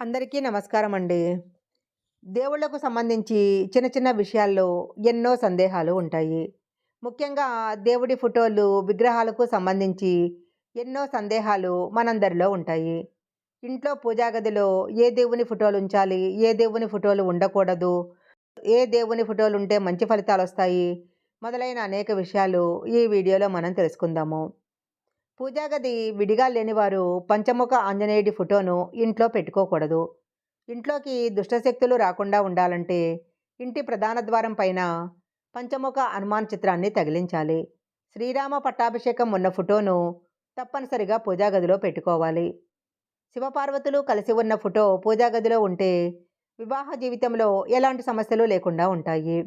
అందరికీ నమస్కారం అండి. దేవుళ్ళకు సంబంధించి చిన్న చిన్న విషయాల్లో ఎన్నో సందేహాలు ఉంటాయి. ముఖ్యంగా దేవుడి ఫోటోలు, విగ్రహాలకు సంబంధించి ఎన్నో సందేహాలు మనందరిలో ఉంటాయి. ఇంట్లో పూజా గదిలో ఏ దేవుని ఫోటోలు ఉంచాలి ఏ దేవుని ఫోటోలు ఉండకూడదు? ఏ దేవుని ఫోటోలుంటే మంచి ఫలితాలు వస్తాయి మొదలైన అనేక విషయాలు ఈ వీడియోలో మనం తెలుసుకుందాము. పూజాగది విడిగా లేనివారు పంచముఖ ఆంజనేయుడి ఫోటోను ఇంట్లో పెట్టుకోకూడదు. ఇంట్లోకి దుష్టశక్తులు రాకుండా ఉండాలంటే ఇంటి ప్రధాన ద్వారం పైన పంచముఖ హనుమాన్ చిత్రాన్ని తగిలించాలి. శ్రీరామ పట్టాభిషేకం ఉన్న ఫోటోను తప్పనిసరిగా పూజాగదిలో పెట్టుకోవాలి. శివపార్వతులు కలిసి ఉన్న ఫోటో పూజాగదిలో ఉంటే వివాహ జీవితంలో ఎలాంటి సమస్యలు లేకుండా ఉంటాయి.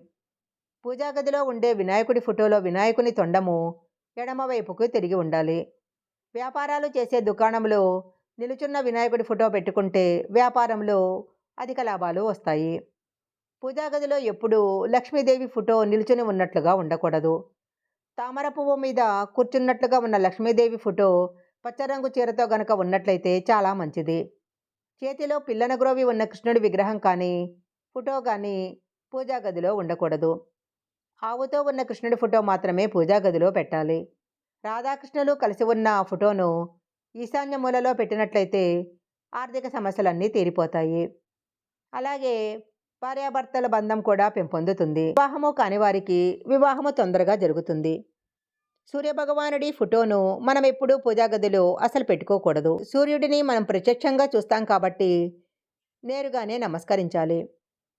పూజాగదిలో ఉండే వినాయకుడి ఫోటోలో వినాయకుని తొండము ఎడమ వైపుకు తిరిగి ఉండాలి. వ్యాపారాలు చేసే దుకాణంలో నిలుచున్న వినాయకుడి ఫోటో పెట్టుకుంటే వ్యాపారంలో అధిక లాభాలు వస్తాయి. పూజా గదిలో ఎప్పుడూ లక్ష్మీదేవి ఫోటో నిలుచుని ఉన్నట్లుగా ఉండకూడదు. తామర పువ్వు మీద కూర్చున్నట్లుగా ఉన్న లక్ష్మీదేవి ఫోటో పచ్చరంగు చీరతో గనక ఉన్నట్లయితే చాలా మంచిది. చేతిలో పిల్లన గ్రోవి ఉన్న కృష్ణుడి విగ్రహం కానీ, ఫోటో కానీ పూజా గదిలో ఉండకూడదు. ఆవుతో ఉన్న కృష్ణుడి ఫోటో మాత్రమే పూజా గదిలో పెట్టాలి. రాధాకృష్ణులు కలిసి ఉన్న ఫోటోను ఈశాన్య మూలలో పెట్టినట్లయితే ఆర్థిక సమస్యలన్నీ తీరిపోతాయి. అలాగే భార్యాభర్తల బంధం కూడా పెంపొందుతుంది. వివాహము కాని వారికి వివాహము తొందరగా జరుగుతుంది. సూర్యభగవానుడి ఫోటోను మనం ఎప్పుడూ పూజా గదిలో అసలు పెట్టుకోకూడదు. సూర్యుడిని మనం ప్రత్యక్షంగా చూస్తాం కాబట్టి నేరుగానే నమస్కరించాలి.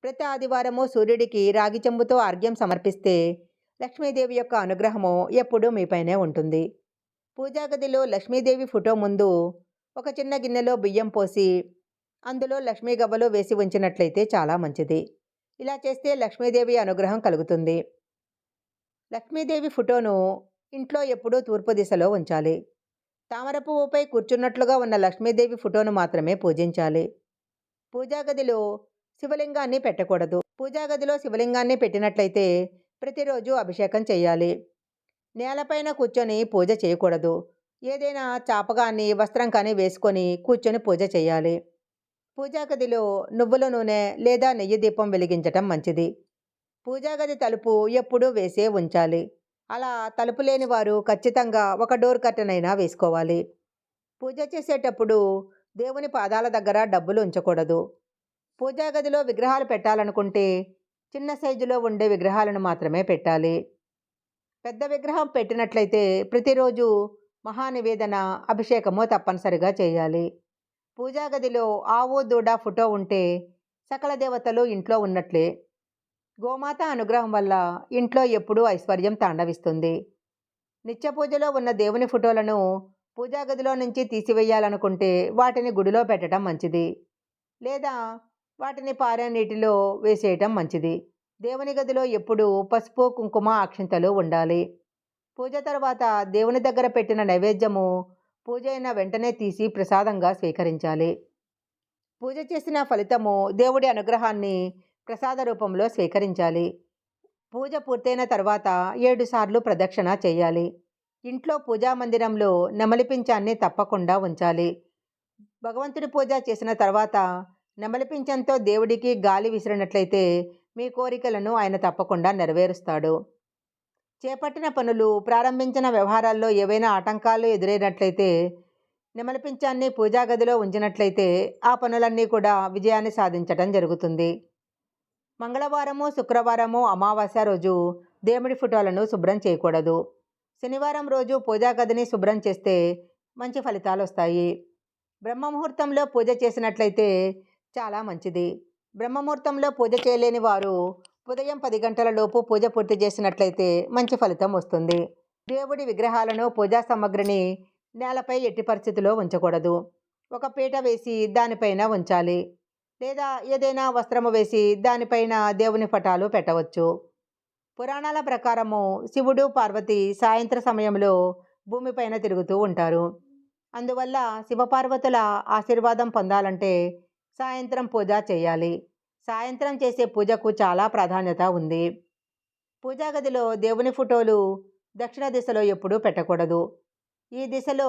ప్రతి ఆదివారము సూర్యుడికి రాగి చెంబుతో అర్ఘ్యం సమర్పిస్తే లక్ష్మీదేవి యొక్క అనుగ్రహము ఎప్పుడూ మీపైనే ఉంటుంది. పూజా గదిలో లక్ష్మీదేవి ఫోటో ముందు ఒక చిన్న గిన్నెలో బియ్యం పోసి అందులో లక్ష్మీ గవ్వలు వేసి ఉంచినట్లయితే చాలా మంచిది. ఇలా చేస్తే లక్ష్మీదేవి అనుగ్రహం కలుగుతుంది. లక్ష్మీదేవి ఫోటోను ఇంట్లో ఎప్పుడూ తూర్పు దిశలో ఉంచాలి. తామర పువ్వుపై కూర్చున్నట్లుగా ఉన్న లక్ష్మీదేవి ఫోటోను మాత్రమే పూజించాలి. పూజా గదిలో శివలింగాన్ని పెట్టకూడదు. పూజాగదిలో శివలింగాన్ని పెట్టినట్లయితే ప్రతిరోజు అభిషేకం చేయాలి. నేలపైన కూర్చొని పూజ చేయకూడదు. ఏదైనా చాప కానీ వస్త్రం కానీ వేసుకొని కూర్చొని పూజ చేయాలి. పూజా గదిలో నువ్వుల నూనె లేదా నెయ్యి దీపం వెలిగించటం మంచిది. పూజా గది తలుపు ఎప్పుడూ వేసే ఉంచాలి. అలా తలుపు లేని వారు ఖచ్చితంగా ఒక డోర్ కర్టెన్ అయినా వేసుకోవాలి. పూజ చేసేటప్పుడు దేవుని పాదాల దగ్గర డబ్బులు ఉంచకూడదు. పూజా గదిలో విగ్రహాలు పెట్టాలనుకుంటే చిన్న సైజులో ఉండే విగ్రహాలను మాత్రమే పెట్టాలి. పెద్ద విగ్రహం పెట్టినట్లయితే ప్రతిరోజు మహానివేదన, అభిషేకము తప్పనిసరిగా చేయాలి. పూజా గదిలో ఆవు, దూడ ఫోటో ఉంటే సకల దేవతలు ఇంట్లో ఉన్నట్లే. గోమాత అనుగ్రహం వల్ల ఇంట్లో ఎప్పుడూ ఐశ్వర్యం తాండవిస్తుంది. నిత్య పూజలో ఉన్న దేవుని ఫోటోలను పూజా గదిలో నుంచి తీసివేయాలనుకుంటే వాటిని గుడిలో పెట్టడం మంచిది. లేదా వాటిని పారే నీటిలో వేసేయటం మంచిది. దేవుని గదిలో ఎప్పుడూ పసుపు, కుంకుమ, అక్షింతలు ఉండాలి. పూజ తర్వాత దేవుని దగ్గర పెట్టిన నైవేద్యము పూజ అయిన వెంటనే తీసి ప్రసాదంగా స్వీకరించాలి. పూజ చేసిన ఫలితము దేవుడి అనుగ్రహాన్ని ప్రసాద రూపంలో స్వీకరించాలి. పూజ పూర్తయిన తర్వాత ఏడుసార్లు ప్రదక్షిణ చేయాలి. ఇంట్లో పూజా మందిరంలో నెమలిపించాన్ని తప్పకుండా ఉంచాలి. భగవంతుడి పూజ చేసిన తర్వాత నెమలిపించంతో దేవుడికి గాలి విసిరినట్లయితే మీ కోరికలను ఆయన తప్పకుండా నెరవేరుస్తాడు. చేపట్టిన పనులు, ప్రారంభించిన వ్యవహారాల్లో ఏవైనా ఆటంకాలు ఎదురైనట్లయితే నెమలి పూజాగదిలో పూజా గదిలో ఉంచినట్లయితే ఆ పనులన్నీ కూడా విజయాన్ని సాధించటం జరుగుతుంది. మంగళవారము, శుక్రవారము, అమావాస్య రోజు దేవుడి ఫోటోలను శుభ్రం చేయకూడదు. శనివారం రోజు పూజా గదిని శుభ్రం చేస్తే మంచి ఫలితాలు వస్తాయి బ్రహ్మముహూర్తంలో పూజ చేసినట్లయితే చాలా మంచిది. బ్రహ్మముహూర్తంలో పూజ చేయలేని వారు ఉదయం పది గంటల లోపు పూజ పూర్తి చేసినట్లయితే మంచి ఫలితం వస్తుంది. దేవుడి విగ్రహాలను, పూజా సామగ్రిని నేలపై ఎట్టి పరిస్థితిలో ఉంచకూడదు. ఒక పీట వేసి దానిపైన ఉంచాలి. లేదా ఏదైనా వస్త్రము వేసి దానిపైన దేవుని పటాలు పెట్టవచ్చు. పురాణాల ప్రకారము శివుడు, పార్వతి సాయంత్ర సమయంలో భూమిపైన తిరుగుతూ ఉంటారు. అందువల్ల శివపార్వతుల ఆశీర్వాదం పొందాలంటే సాయంత్రం పూజ చేయాలి. సాయంత్రం చేసే పూజకు చాలా ప్రాధాన్యత ఉంది. పూజా గదిలో దేవుని ఫోటోలు దక్షిణ దిశలో ఎప్పుడూ పెట్టకూడదు. ఈ దిశలో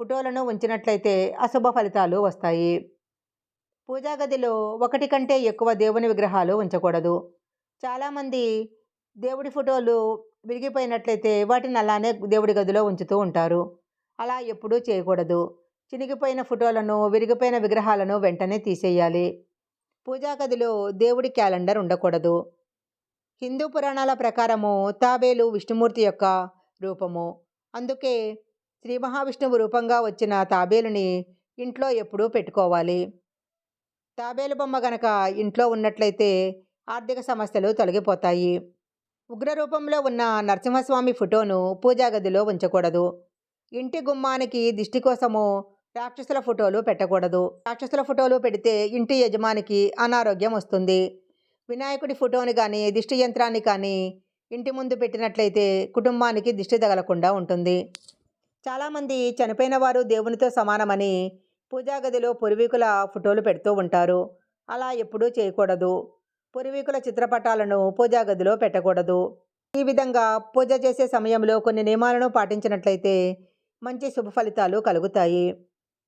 ఫోటోలను ఉంచినట్లయితే అశుభ ఫలితాలు వస్తాయి. పూజా గదిలో ఒకటి కంటే ఎక్కువ దేవుని విగ్రహాలు ఉంచకూడదు చాలామంది దేవుడి ఫోటోలు విరిగిపోయినట్లయితే వాటిని అలానే దేవుడి గదిలో ఉంచుతూ ఉంటారు అలా ఎప్పుడూ చేయకూడదు చినిగిపోయిన ఫోటోలను విరిగిపోయిన విగ్రహాలను వెంటనే తీసేయాలి. పూజా గదిలో దేవుడి క్యాలెండర్ ఉండకూడదు. హిందూ పురాణాల ప్రకారము తాబేలు విష్ణుమూర్తి యొక్క రూపము. అందుకే శ్రీ మహావిష్ణువు రూపంగా వచ్చిన తాబేలుని ఇంట్లో ఎప్పుడూ పెట్టుకోవాలి. తాబేలు బొమ్మ గనక ఇంట్లో ఉన్నట్లయితే ఆర్థిక సమస్యలు తొలగిపోతాయి. ఉగ్ర రూపంలో ఉన్న నరసింహస్వామి ఫోటోను పూజా గదిలో ఉంచకూడదు. ఇంటి గుమ్మానికి దిష్టి కోసము రాక్షసుల ఫోటోలు పెట్టకూడదు. రాక్షసుల ఫోటోలు పెడితే ఇంటి యజమానికి అనారోగ్యం వస్తుంది. వినాయకుడి ఫోటోని కానీ దిష్టి యంత్రాన్ని కానీ ఇంటి ముందు పెట్టినట్లయితే కుటుంబానికి దిష్టి తగలకుండా ఉంటుంది. చాలామంది చనిపోయిన వారు దేవునితో సమానమని పూజా గదిలో పూర్వీకుల ఫోటోలు పెడుతూ ఉంటారు. అలా ఎప్పుడూ చేయకూడదు. పూర్వీకుల చిత్రపటాలను పూజా గదిలో పెట్టకూడదు. ఈ విధంగా పూజ చేసే సమయంలో కొన్ని నియమాలను పాటించినట్లయితే మంచి శుభ ఫలితాలు కలుగుతాయి.